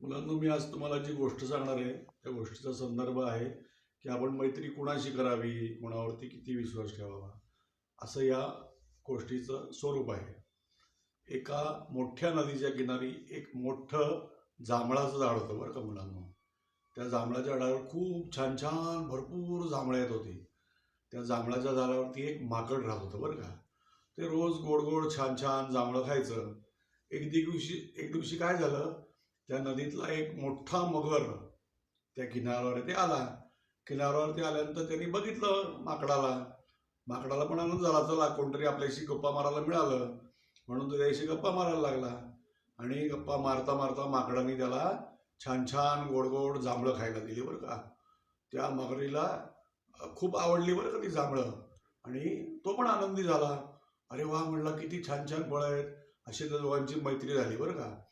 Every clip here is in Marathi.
मुलांनो मी आज तुम्हाला जी गोष्ट सांगणार आहे त्या गोष्टीचा संदर्भ आहे की आपण मैत्री कुणाशी करावी? कोणावरती किती विश्वास ठेवावा? असं या गोष्टीचं स्वरूप आहे. एका मोठ्या नदीच्या किनारी एक मोठं जांभळाचं झाड होतं बरं का मुलांनो. त्या जांभळाच्या झाडावर खूप छान छान भरपूर जांभळं येत होती. त्या जांभळाच्या झाडावरती एक माकड राहत होतं बरं का. ते रोज गोड गोड छान छान जांभळं खायचं. एक दिवशी एक दिवशी काय झालं? त्या नदीतला एक मोठा मगर त्या किनाऱ्यावर ते आला. किनाऱ्यावरती आल्यानंतर त्यांनी बघितलं माकडाला. माकडाला पण आनंद झाला चला कोणतरी आपल्याशी गप्पा मारायला मिळालं. म्हणून तो त्याशी गप्पा मारायला लागला. आणि गप्पा मारता मारता माकडाने त्याला छान छान गोड गोड जांभळं खायला दिली बरं का. त्या मगरीला खूप आवडली बरं का ती जांभळं. आणि तो पण आनंदी झाला. अरे वा म्हणला किती छान छान फळं आहेत. अशी त्या दोघांची मैत्री झाली बरं का.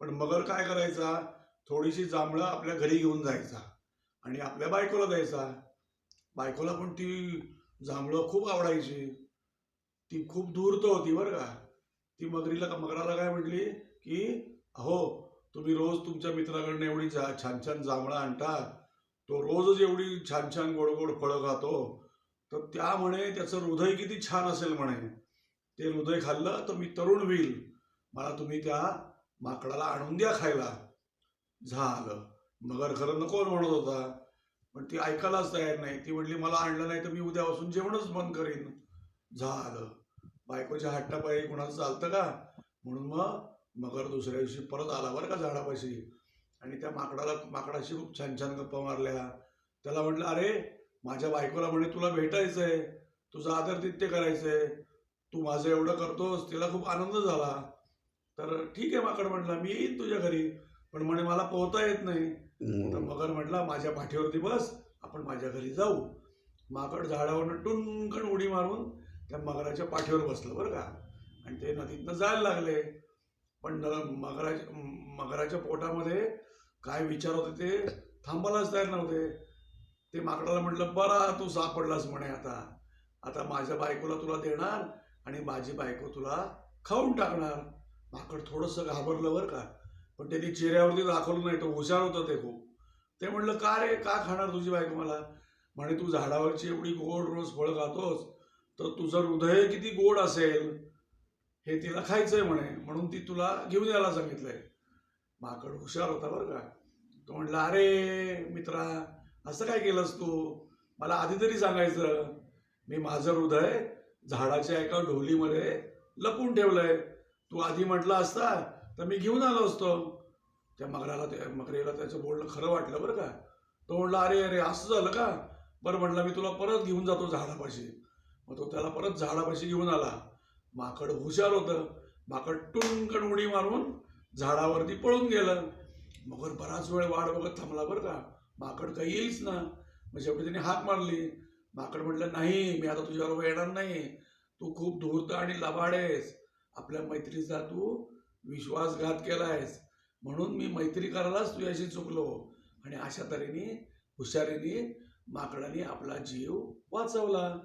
पण मगर काय करायचा? थोडीशी जांभळं आपल्या घरी घेऊन जायचा. आणि आपल्या बायकोला द्यायचा. बायकोला पण ती जांभळं खूप आवडायची. ती खूप धूर्त होती बरं का. ती मगरीला मगराला काय म्हटली? की अहो तुम्ही रोज तुमच्या मित्राकडनं एवढी जा छान छान जांभळं आणता. तो रोजच एवढी छान छान गोड गोड फळं खातो. तर त्यामुळे त्याचं हृदय किती छान असेल म्हणे. ते हृदय खाल्लं तर मी तरुण होईल. मला तुम्ही त्या माकडाला आणून द्या खायला. झालं. मगर खरं नको म्हणत होता. पण ती ऐकायलाच तयार नाही. ती म्हटली मला आणलं नाही तर मी उद्यापासून जेवणच बंद करीन. झालं. बायकोच्या हट्टापायी कुणाचं चालतं का? म्हणून मग मगर दुसऱ्या दिवशी परत आला बरं का झाडापाशी. आणि त्या माकडाला माकडाशी खूप छान छान गप्पा मारल्या. त्याला म्हटलं अरे माझ्या बायकोला म्हणे तुला भेटायचंय. तुझं करायचं करायचंय. तू माझं एवढं करतोस तिला खूप आनंद झाला. तर ठीक आहे माकड म्हटला मी येईन तुझ्या घरी. पण म्हणे मला पोहता येत नाही. तर मगर म्हटला माझ्या पाठीवरती बस आपण माझ्या घरी जाऊ. माकड झाडावरनं टुनकन उडी मारून त्या मगराच्या पाठीवर बसलं बरं का. आणि ते नदीतनं जायला लागले. पण मगराच्या मगराच्या पोटामध्ये काय विचार होते ते थांबायलाच तयार नव्हते. ते माकडाला म्हटलं बरा तू सापडलास म्हणे आता. आता माझ्या बायकोला तुला देणार आणि माझी बायको तुला खाऊन टाकणार. माकड थोडंसं घाबरलं बरं का. पण त्यांनी चेहऱ्यावरती दाखवलं नाही तो हुशार होता ते खूप. ते म्हणलं का रे का खाणार तुझी बायको मला? म्हणे तू झाडावरची एवढी गोड रोज फळं खातोस तर तुझं हृदय किती गोड असेल? हे तिला खायचंय म्हणे म्हणून ती तुला घेऊन यायला सांगितलंय. माकड हुशार होता बरं का. तो म्हणला अरे मित्रा असं काय केलंस तू? मला आधी तरी सांगायचं. मी माझं हृदय झाडाच्या एका ढोलीमध्ये लपून ठेवलंय. तू आधी म्हटलं असता तर मी घेऊन आलो असतो. त्या मगराला त्या मगरेला त्याचं बोलणं खरं वाटलं बरं का? तो म्हणला अरे अरे असं झालं का? बरं म्हटलं मी तुला परत घेऊन जातो झाडापाशी. मग तो त्याला परत झाडापाशी घेऊन आला. माकड हुशार होतं. माकड टुंकण उडी मारून झाडावरती पळून गेलं. मगर बराच वेळ वाट बघत थांबला बरं का? माकड काही येईलच ना. मग शेवटी त्याने हाक मारली. माकड म्हटलं नाही मी आता तुझ्याबरोबर येणार नाही. तू खूप धूर्त आणि लबाड आहेस. आपल्या मैत्रीचा तू विश्वासघात केला आहेस म्हणून मी मैत्री करायलाच तुझ्याशी चुकलो. आणि अशा तऱ्हेने हुशारीने माकडाने आपला जीव वाचवला.